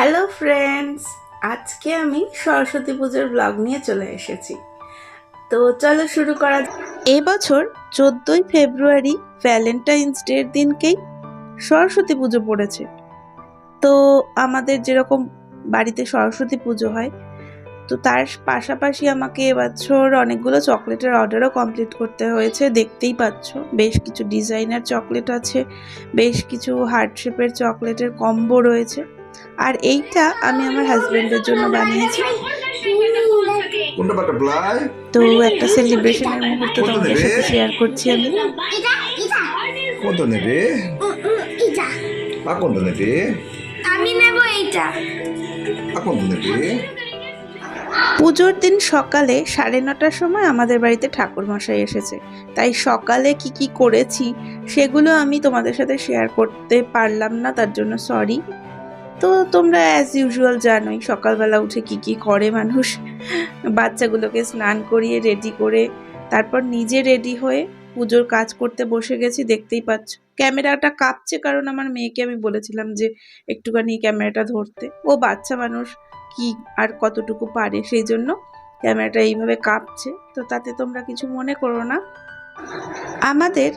Hello friends আজকে আমি সরস্বতী পুজোর ব্লগ নিয়ে চলে এসেছি। তো চলো শুরু করা। এবছর চোদ্দোই ফেব্রুয়ারি ভ্যালেন্টাইন্স ডের দিনকেই সরস্বতী পুজো পড়েছে। তো আমাদের যেরকম বাড়িতে সরস্বতী পুজো হয়, তো তার পাশাপাশি আমাকে এবছর অনেকগুলো চকলেটের অর্ডারও কমপ্লিট করতে হয়েছে। দেখতেই পাচ্ছ, বেশ কিছু ডিজাইনার চকলেট আছে, বেশ কিছু হার্ট শেপের চকলেটের কম্বো রয়েছে। আর এইটা আমি আমার হাজব্যান্ডের জন্য বানিয়েছি। তো একটা সেলিব্রেশনের মুহূর্ত তোমাদের সাথে শেয়ার করছি আমি। কোনটা নেবে? আর কোনটা নেবে? আমি নেব এইটা। আর কোনটা নেবে? পুজোর দিন সকালে সাড়ে নটার সময় আমাদের বাড়িতে ঠাকুর মশাই এসেছে। তাই সকালে কি কি করেছি সেগুলো আমি তোমাদের সাথে শেয়ার করতে পারলাম না তার জন্য সরি তো তোমরা অ্যাজ ইউজুয়াল জানোই, সকালবেলা উঠে কি কি করে মানুষ? বাচ্চাগুলোকে স্নান করিয়ে রেডি করে, তারপর নিজে রেডি হয়ে পুজোর কাজ করতে বসে গেছি, দেখতেই পাচ্ছ। ক্যামেরাটা কাঁপছে কারণ আমার মেয়েকে আমি বলেছিলাম যে, একটুখানি ক্যামেরাটা ধরতে। ও বাচ্চা মানুষ, কি আর কতটুকু পারে? সেই জন্য ক্যামেরাটা এইভাবে কাঁপছে। তো তাতে তোমরা কিছু মনে করো না। আমাদের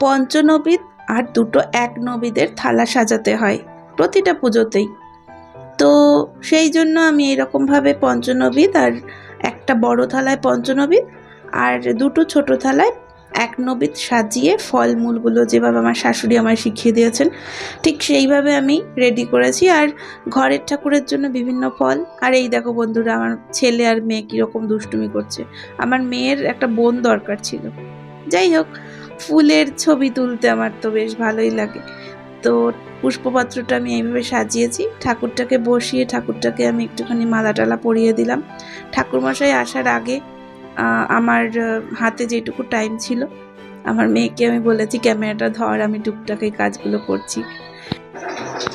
পঞ্চনবীদ আর দুটো এক নবীদের থালা সাজাতে হয়। প্রতিটা পুজোতেই। তো সেই জন্য আমি এরকমভাবে পঞ্চনবীদ আর একটা বড় থালায় পঞ্চনবীদ আর দুটো ছোট থালায় এক নবীদ সাজিয়ে ফলমূলগুলো যেভাবে আমার শাশুড়ি আমায় শিখিয়ে দিয়েছেন, ঠিক সেইভাবে আমি রেডি করেছি। আর ঘরের ঠাকুরের জন্য বিভিন্ন ফল। আর এই দেখো বন্ধুরা, আমার ছেলে আর মেয়ে কীরকম দুষ্টুমি করছে। আমার মেয়ের একটা বোন দরকার ছিল। যাই হোক, ফুলের ছবি তুলতে আমার তো বেশ ভালোই লাগে। তো পুষ্পপত্রটা আমি এইভাবে সাজিয়েছি। ঠাকুরটাকে বসিয়ে ঠাকুরটাকে আমি একটুখানি মালা টালা পরিয়ে দিলাম। ঠাকুরমশাই আসার আগে আমার হাতে যেটুকু টাইম ছিল, আমার মেয়েকে আমি বলেছি, ক্যামেরাটা ধর, আমি টুকটাক এই কাজগুলো করছি।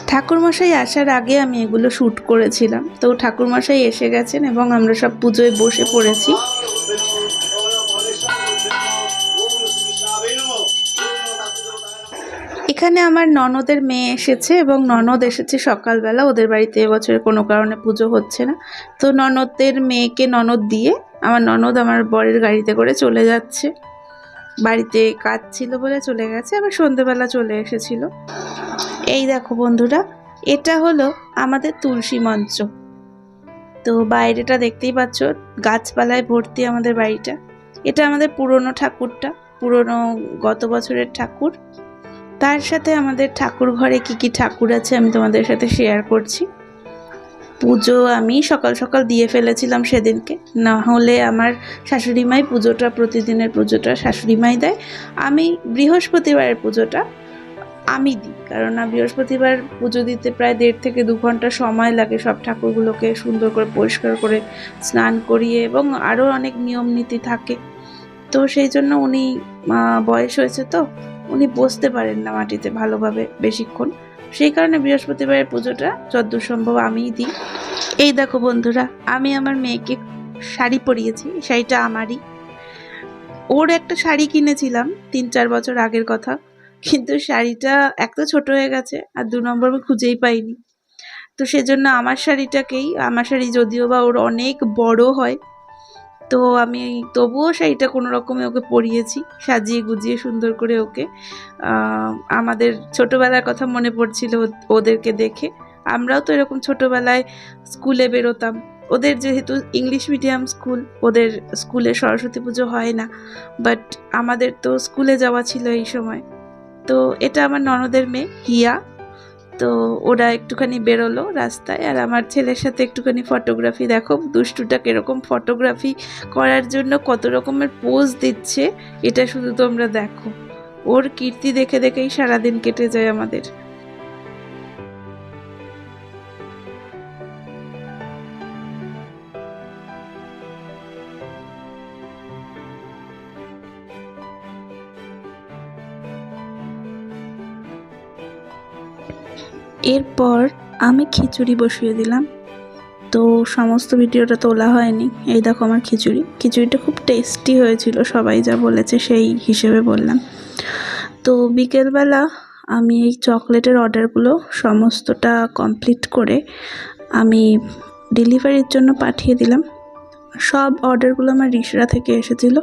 ঠাকুরমশাই আসার আগে আমি এগুলো শ্যুট করেছিলাম। তো ঠাকুরমশাই এসে গেছেন এবং আমরা সব পুজোয় বসে পড়েছি। এখানে আমার ননদের মেয়ে এসেছে এবং ননদ এসেছে সকালবেলা। ওদের বাড়িতে এবছর কোনো কারণে পুজো হচ্ছে না। তো ননদের মেয়েকে ননদ দিয়ে আমার ননদ আমার বরের গাড়িতে করে চলে যাচ্ছে। বাড়িতে কাজ ছিল বলে চলে গেছে, আবার সন্ধেবেলা চলে এসেছিল। এই দেখো বন্ধুরা, এটা হলো আমাদের তুলসী মঞ্চ। তো বাইরেটা দেখতেই পাচ্ছ, গাছপালায় ভর্তি আমাদের বাড়িটা। এটা আমাদের পুরনো ঠাকুরটা, পুরনো গত বছরের ঠাকুর। তার সাথে আমাদের ঠাকুর ঘরে কি কি ঠাকুর আছে আমি তোমাদের সাথে শেয়ার করছি। পুজো আমি সকাল সকাল দিয়ে ফেলেছিলাম সেদিনকে। না হলে আমার শাশুড়ি মাই পুজোটা, প্রতিদিনের পুজোটা শাশুড়ি মাই দেয়। আমি বৃহস্পতিবারের পুজোটা আমি দিই। কারণ না, বৃহস্পতিবার পুজো দিতে প্রায় দেড় থেকে দু ঘণ্টা সময় লাগে সব ঠাকুরগুলোকে সুন্দর করে, পরিষ্কার করে স্নান করিয়ে এবং আরও অনেক নিয়ম নীতি থাকে। তো সেই জন্য উনি বয়স হয়েছে তো উনি বসতে পারেন না মাটিতে ভালোভাবে বেশিক্ষণ। সেই কারণে বৃহস্পতিবারের পুজোটা যদ্দূর সম্ভব আমিই দিই। এই দেখো বন্ধুরা, আমি আমার মেয়েকে শাড়ি পরিয়েছি শাড়িটা আমারই। ওর একটা শাড়ি কিনেছিলাম তিন চার বছর আগের কথা, কিন্তু শাড়িটা এক তো ছোটো হয়ে গেছে আর দু নম্বর আমি খুঁজেই পাইনি। তো সেজন্য আমার শাড়িটাকেই, আমার শাড়ি যদিও বা ওর অনেক বড় হয় তো আমি তবুও শাড়িটা কোনো রকমে ওকে পরিয়েছি, সাজিয়ে গুজিয়ে সুন্দর করে ওকে। আমাদের ছোটোবেলার কথা মনে পড়ছিল ওদেরকে দেখে। আমরাও তো এরকম ছোটোবেলায় স্কুলে বেরোতাম। ওদের যেহেতু ইংলিশ মিডিয়াম স্কুল, ওদের স্কুলে সরস্বতী পুজো হয় না, বাট আমাদের তো স্কুলে যাওয়া ছিল এই সময়। তো এটা আমার ননদের মেয়ে, হিয়া। তো ওরা একটুখানি বেরোলো রাস্তায় আর আমার ছেলের সাথে একটুখানি ফটোগ্রাফি দেখো, দুষ্টুটা কীরকম ফটোগ্রাফি করার জন্য কত রকমের পোজ দিচ্ছে, এটা শুধু তোমরা দেখো। ওর কীর্তি দেখে দেখেই সারাদিন কেটে যায় আমাদের। এরপর আমি খিচুড়ি বসিয়ে দিলাম। তো সমস্ত ভিডিওটা তোলা হয়নি। এই দেখো আমার খিচুড়ি। খিচুড়িটা খুব টেস্টি হয়েছিল, সবাই যা বলেছে সেই হিসেবে বললাম। তো বিকেলবেলা আমি এই চকলেটের অর্ডারগুলো সমস্তটা কমপ্লিট করে আমি ডেলিভারির জন্য পাঠিয়ে দিলাম। সব অর্ডারগুলো আমার রিসরা থেকে এসেছিল।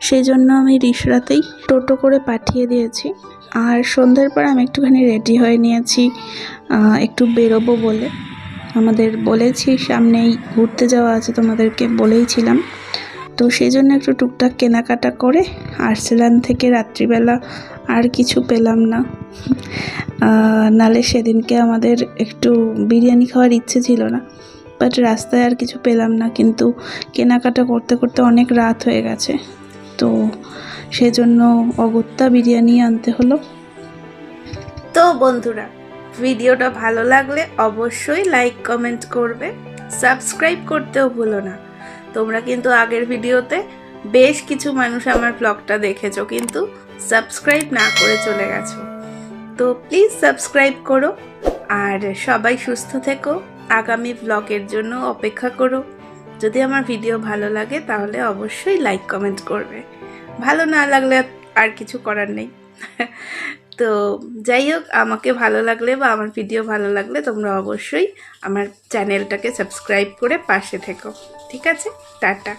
সেই জন্য আমি রিসরাতেই টোটো করে পাঠিয়ে দিয়েছি। আর সন্ধ্যের পর আমি একটুখানি রেডি হয়ে নিয়েছি। একটু বেরোবো বলে। আমাদের বলেছি সামনেই ঘুরতে যাওয়া আছে, তোমাদেরকে বলেইছিলাম। তো সেই জন্য একটু টুকটাক কেনাকাটা করে আর্সেলান থেকে রাত্রিবেলা আর কিছু পেলাম না। নালে সেদিনকে আমাদের একটু বিরিয়ানি খাওয়ার ইচ্ছে ছিল না, বাট রাস্তায় আর কিছু পেলাম না, কিন্তু কেনাকাটা করতে করতে অনেক রাত হয়ে গেছে। তো সেজন্য অগত্যা বিরিয়ানি আনতে হলো। তো বন্ধুরা ভিডিওটা ভালো লাগলে অবশ্যই লাইক, কমেন্ট করবে। সাবস্ক্রাইব করতেও ভুলো না। তোমরা কিন্তু আগের ভিডিওতে বেশ কিছু মানুষ আমার ব্লগটা দেখেছ, কিন্তু সাবস্ক্রাইব না করে চলে গেছো। তো প্লিজ সাবস্ক্রাইব করো আর সবাই সুস্থ থেকো। আগামী ব্লগের জন্য অপেক্ষা করো। যদি আমার ভিডিও ভালো লাগে তাহলে অবশ্যই লাইক, কমেন্ট করবে। ভালো না লাগলে আর কিছু করার নেই। তো যাই হোক, আমাকে ভালো লাগলে বা আমার ভিডিও ভালো লাগলে তোমরা অবশ্যই আমার চ্যানেলটাকে সাবস্ক্রাইব করে পাশে থেকো। ঠিক আছে? টাটা।